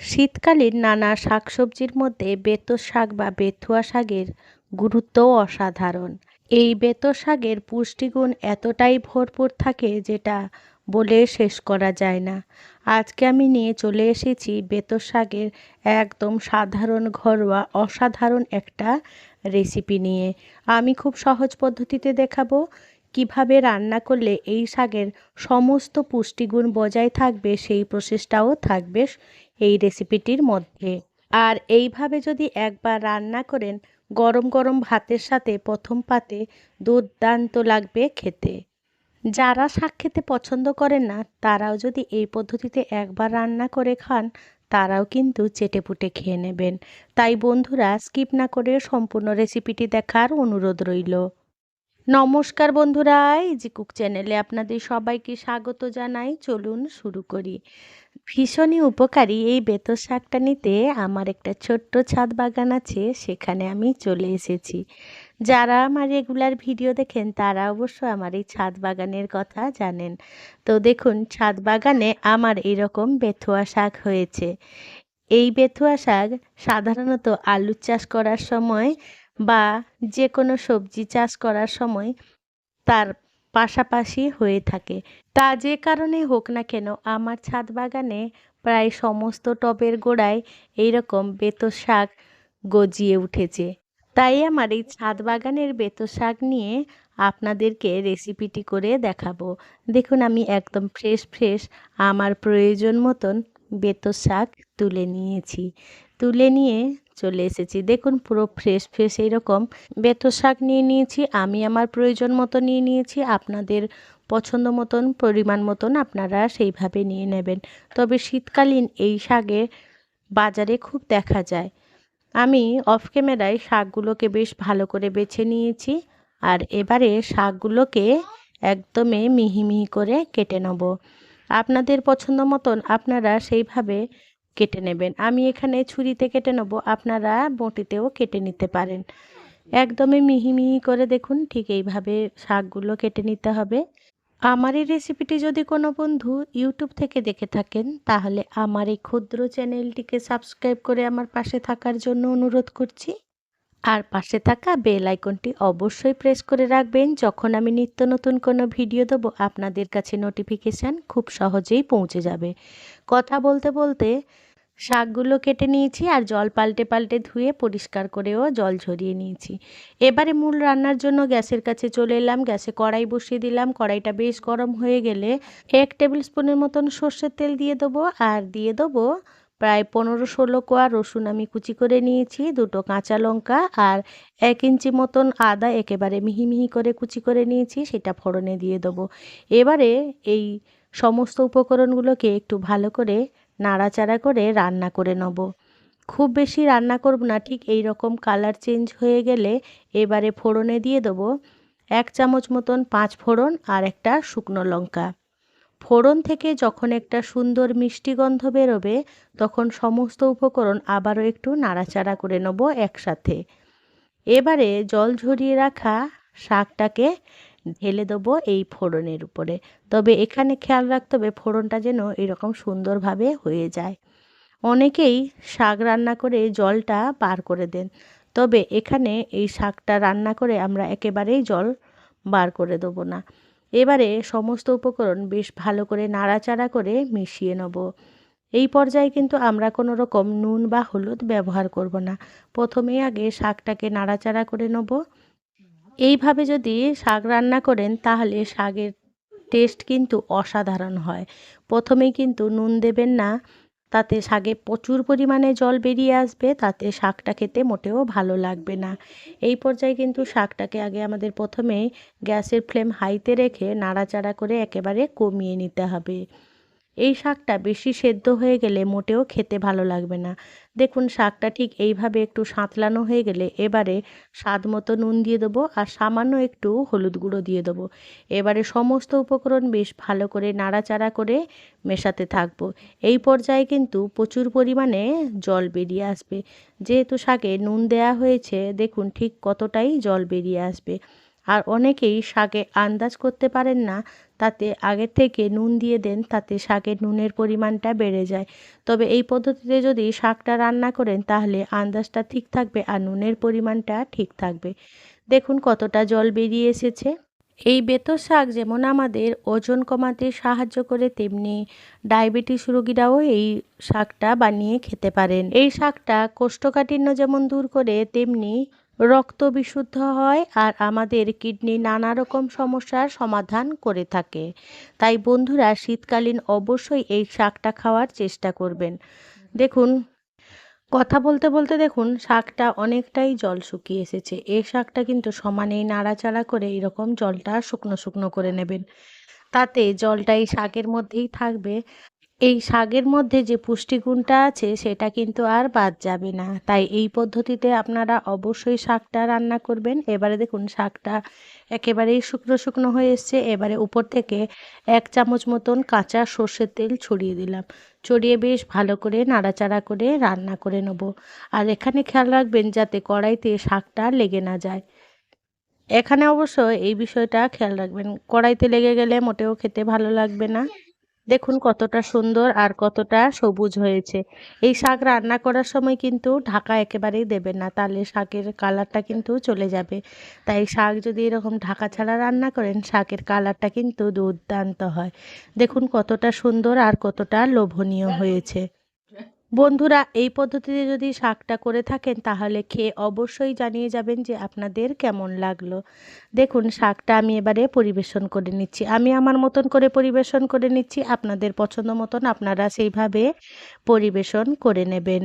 শীতকালীন নানা শাকসবজির মধ্যে বেতো শাক বা বেথুয়া শাকের গুরুত্বও অসাধারণ। এই বেতো শাকের পুষ্টিগুণ এতটাই ভরপুর থাকে যেটা বলে শেষ করা যায় না। আজকে আমি নিয়ে চলে এসেছি বেতো শাকের একদম সাধারণ, ঘরোয়া, অসাধারণ একটা রেসিপি নিয়ে। আমি খুব সহজ পদ্ধতিতে দেখাবো কীভাবে রান্না করলে এই শাকের সমস্ত পুষ্টিগুণ বজায় থাকবে, সেই প্রসেসটাও থাকবে এই রেসিপিটির মধ্যে। আর এইভাবে যদি একবার রান্না করেন, গরম গরম ভাতের সাথে প্রথম পাতে দুর্দান্ত লাগবে খেতে। যারা শাক খেতে পছন্দ করেন না, তারাও যদি এই পদ্ধতিতে একবার রান্না করে খান, তারাও কিন্তু চেটেপুটে খেয়ে নেবেন। তাই বন্ধুরা, স্কিপ না করে সম্পূর্ণ রেসিপিটি দেখার অনুরোধ রইল। নমস্কার বন্ধুরা ইজি কুক চ্যানেলে আপনাদের সবাইকে স্বাগত জানাই। চলুন শুরু করি। ভীষণই উপকারী এই বেতর শাকটা নিতে আমার একটা ছোট্ট ছাদ বাগান আছে, সেখানে আমি চলে এসেছি। যারা আমার রেগুলার ভিডিও দেখেন, তারা অবশ্য আমার এই ছাদ বাগানের কথা জানেন। তো দেখুন, ছাদ বাগানে আমার এরকম বেথুয়া শাক হয়েছে। এই বেথুয়া শাক সাধারণত আলু চাষ করার সময় বা যে কোনো সবজি চাষ করার সময় তার পাশাপাশি হয়ে থাকে। তা যে কারণে হোক না কেন, আমার ছাদ বাগানে প্রায় সমস্ত টবের গোড়ায় এইরকম বেতো শাক গজিয়ে উঠেছে। তাই আমার এই ছাদ বাগানের বেতো শাক নিয়ে আপনাদেরকে রেসিপিটি করে দেখাবো। দেখুন, আমি একদম ফ্রেশ ফ্রেশ আমার প্রয়োজন মতন বেতো শাক তুলে নিয়েছি। তুলে নিয়ে চলে এসেছি। দেখুন, পুরো ফ্রেশ ফ্রেশ এইরকম। বেতো শাক নিয়ে নিয়েছি, আমি আমার প্রয়োজন মতো নিয়ে নিয়েছি, আপনাদের পছন্দ মতন, পরিমাণ মতন আপনারা সেইভাবে নিয়ে নেবেন। তবে শীতকালীন এই শাকে বাজারে খুব দেখা যায়। আমি অফ ক্যামেরায় শাকগুলোকে বেশ ভালো করে বেছে নিয়েছি আর এবারে শাকগুলোকে একদমে মিহি মিহি করে কেটে নেব। আপনাদের পছন্দ মতন আপনারা সেইভাবে কেটে নেবেন। আমি এখানে ছুরিতে কেটে নেব, আপনারা বটিতেও কেটে নিতে পারেন। একদমই মিহি মিহি করে দেখুন, ঠিক এইভাবে শাকগুলো কেটে নিতে হবে। আমার এই রেসিপিটি যদি কোনো বন্ধু ইউটিউব থেকে দেখে থাকেন, তাহলে আমার এই ক্ষুদ্র চ্যানেলটিকে সাবস্ক্রাইব করে আমার পাশে থাকার জন্য অনুরোধ করছি। আর পাশে থাকা বেল আইকনটি অবশ্যই প্রেস করে রাখবেন। যখন আমি নিত্য নতুন কোনো ভিডিও দেবো, আপনাদের কাছে নোটিফিকেশান খুব সহজেই পৌঁছে যাবে। কথা বলতে বলতে শাকগুলো কেটে নিয়েছি আর জল পাল্টে পাল্টে ধুয়ে পরিষ্কার করেও জল ঝরিয়ে নিয়েছি। এবারে মূল রান্নার জন্য গ্যাসের কাছে চলে এলাম। গ্যাসে কড়াই বসিয়ে দিলাম। কড়াইটা বেশ গরম হয়ে গেলে এক টেবিল স্পুনের মতন সর্ষের তেল দিয়ে দেবো। আর দিয়ে দেবো প্রায় পনেরো ষোলো কোয়া রসুন আমি কুচি করে নিয়েছি, দুটো কাঁচা লঙ্কা আর এক ইঞ্চি মতন আদা একেবারে মিহি মিহি করে কুচি করে নিয়েছি, সেটা ফোড়নে দিয়ে দেবো। এবারে এই সমস্ত উপকরণগুলোকে একটু ভালো করে নাড়াচাড়া করে রান্না করে নেব। খুব বেশি রান্না করব না, ঠিক এই রকম কালার চেঞ্জ হয়ে গেলে এবারে ফোড়নে দিয়ে দেবো এক চামচ মতন পাঁচ ফোড়ন আর একটা শুকনো লঙ্কা। ফোড়ন থেকে যখন একটা সুন্দর মিষ্টি গন্ধ বেরোবে, তখন সমস্ত উপকরণ আবারও একটু নাড়াচাড়া করে নেব একসাথে। এবারে জল ঝরিয়ে রাখা শাকটাকে ঢেলে দেবো এই ফোড়নের উপরে। তবে এখানে খেয়াল রাখতে হবে ফোড়নটা যেন এরকম সুন্দরভাবে হয়ে যায়। অনেকেই শাক রান্না করে জলটা বার করে দেন, তবে এখানে এই শাকটা রান্না করে আমরা একেবারেই জল বার করে দেবো না। এবারে সমস্ত উপকরণ বেশ ভালো করে নাড়াচাড়া করে মিশিয়ে নেব। এই পর্যায়ে কিন্তু আমরা কোনো রকম নুন বা হলুদ ব্যবহার করব না। প্রথমে আগে শাকটাকে নাড়াচাড়া করে নেব। এইভাবে যদি শাক রান্না করেন তাহলে শাকের টেস্ট কিন্তু অসাধারণ হয়। প্রথমেই কিন্তু নুন দেবেন না। তাতে শাকে প্রচুর পরিমাণে জল বেরিয়ে আসবে, তাতে শাকটা খেতে মোটেও ভালো লাগবে না। এই পর্যায়ে কিন্তু শাকটাকে আগে আমাদের প্রথমে গ্যাসের ফ্লেম হাইতে রেখে নাড়াচাড়া করে একেবারে কমিয়ে নিতে হবে। এই শাকটা বেশি সেদ্ধ হয়ে গেলে মোটেও খেতে ভালো লাগবে না। দেখুন, শাকটা ঠিক এইভাবে একটু সাঁতলানো হয়ে গেলে এবারে স্বাদ মতো নুন দিয়ে দেবো আর সামান্য একটু হলুদ গুঁড়ো দিয়ে দেবো। এবারে সমস্ত উপকরণ বেশ ভালো করে নাড়াচাড়া করে মেশাতে থাকব। এই পর্যায়ে কিন্তু প্রচুর পরিমাণে জল বেরিয়ে আসবে। যেহেতু শাকে নুন দেয়া হয়েছে, দেখুন ঠিক কতটাই জল বেরিয়ে আসবে। আর অনেকেই শাকে আন্দাজ করতে পারেন না তাতে আগের থেকে নুন দিয়ে দেন তাতে শাকের নুনের পরিমাণটা বেড়ে যায়। তবে এই পদ্ধতিতে যদি শাকটা রান্না করেন তাহলে আন্দাজটা ঠিক থাকবে আর নুনের পরিমাণটা ঠিক থাকবে। দেখুন কতটা জল বেরিয়ে এসেছে। এই বেতর শাক যেমন আমাদের ওজন কমাতে সাহায্য করে, তেমনি ডায়াবেটিস রোগীরাও এই শাকটা বানিয়ে খেতে পারেন। এই শাকটা কোষ্ঠকাঠিন্য যেমন দূর করে, তেমনি রক্ত বিশুদ্ধ হয় আর আমাদের কিডনি নানা রকম সমস্যার সমাধান করে থাকে। তাই বন্ধুরা, শীতকালীন অবশ্যই এই শাকটা খাওয়ার চেষ্টা করবেন। দেখুন, কথা বলতে বলতে দেখুন, শাকটা অনেকটাই জল শুকিয়ে এসেছে। এই শাকটা কিন্তু সমানেই নাড়াচাড়া করে এরকম জলটা শুকনো শুকনো করে নেবেন। তাতে জলটা এই শাকের মধ্যেই থাকবে। এই শাকের মধ্যে যে পুষ্টিগুণটা আছে, সেটা কিন্তু আর বাদ যাবে না। তাই এই পদ্ধতিতে আপনারা অবশ্যই শাকটা রান্না করবেন। এবারে দেখুন, শাকটা একেবারেই শুকনো শুকনো হয়ে এসছে। এবারে উপর থেকে এক চামচ মতন কাঁচা সর্ষের তেল ছড়িয়ে দিলাম। ছড়িয়ে বেশ ভালো করে নাড়াচাড়া করে রান্না করে নেব। আর এখানে খেয়াল রাখবেন, যাতে কড়াইতে শাকটা লেগে না যায়। এখানে অবশ্য এই বিষয়টা খেয়াল রাখবেন। কড়াইতে লেগে গেলে মোটেও খেতে ভালো লাগবে না। দেখুন কতটা সুন্দর আর কতটা সবুজ হয়েছে। এই শাক রান্না করার সময় কিন্তু ঢাকা একেবারেই দেবেন না, তাহলে শাকের কালারটা কিন্তু চলে যাবে। তাই শাক যদি এরকম ঢাকা ছাড়া রান্না করেন, শাকের কালারটা কিন্তু দুর্দান্ত হয়। দেখুন কতটা সুন্দর আর কতটা লোভনীয় হয়েছে। বন্ধুরা, এই পদ্ধতিতে যদি শাকটা করে থাকেন, তাহলে খেয়ে অবশ্যই জানিয়ে যাবেন যে আপনাদের কেমন লাগল। দেখুন, শাকটা আমি এবারে পরিবেশন করে নিচ্ছি। আমি আমার মতন করে পরিবেশন করে নিচ্ছি। আপনাদের পছন্দ মতন আপনারা সেইভাবে পরিবেশন করে নেবেন।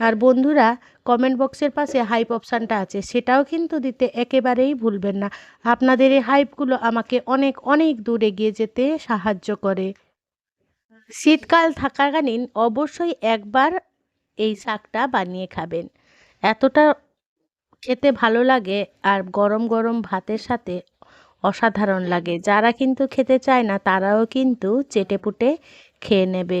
আর বন্ধুরা কমেন্ট বক্সের পাশে হাইপ অপশানটা আছে, সেটাও কিন্তু দিতে একেবারেই ভুলবেন না। আপনাদের এই হাইপগুলো আমাকে অনেক অনেক দূর এগিয়ে যেতে সাহায্য করে। শীতকাল থাকাকালীন অবশ্যই একবার এই শাকটা বানিয়ে খাবেন। এতটা খেতে ভালো লাগে আর গরম গরম ভাতের সাথে অসাধারণ লাগে। যারা কিন্তু খেতে চায় না, তারাও কিন্তু চেটেপুটে খেয়ে নেবে।